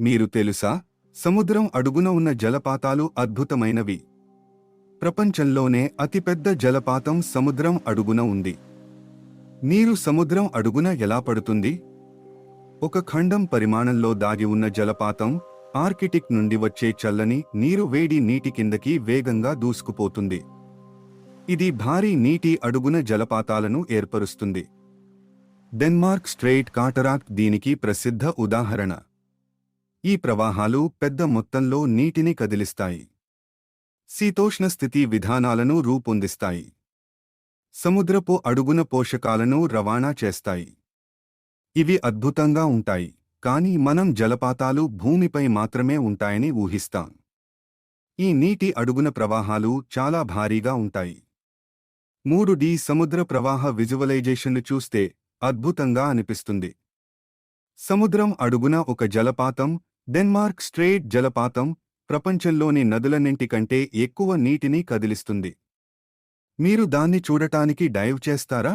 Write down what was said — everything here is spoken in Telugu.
మీరు తెలుసా? సముద్రం అడుగున ఉన్న జలపాతాలు అద్భుతమైనవి. ప్రపంచంలోనే అతిపెద్ద జలపాతం సముద్రం అడుగున ఉంది. నీరు సముద్రం అడుగున ఎలా పడుతుంది? ఒక ఖండం పరిమాణంలో దాగి ఉన్న జలపాతం ఆర్కిటిక్ నుండి వచ్చే చల్లని నీరు వేడి నీటి కిందకి వేగంగా దూసుకుపోతుంది. ఇది భారీ నీటి అడుగున జలపాతాలను ఏర్పరుస్తుంది. డెన్మార్క్ స్ట్రెయిట్ కాటరాక్ట్ దీనికి ప్రసిద్ధ ఉదాహరణ. ఈ ప్రవాహాలు పెద్ద మొత్తంలో నీటిని కదిలిస్తాయి. శీతోష్ణ స్థితి విధానాలను రూపొందిస్తాయి. సముద్రపు అడుగున పోషకాలను రవాణా చేస్తాయి. ఇవి అద్భుతంగా ఉంటాయి కానీ మనం జలపాతాలు భూమిపై మాత్రమే ఉంటాయని ఊహిస్తాం. ఈ నీటి అడుగున ప్రవాహాలు చాలా భారీగా ఉంటాయి. మూడు డి సముద్ర ప్రవాహ విజువలైజేషన్లు చూస్తే అద్భుతంగా అనిపిస్తుంది. సముద్రం అడుగున ఒక జలపాతం డెన్మార్క్ స్ట్రేట్ జలపాతం ప్రపంచంలోని నదులన్నింటికంటే ఎక్కువ నీటిని కదిలిస్తుంది. మీరు దాన్ని చూడటానికి డైవ్ చేస్తారా?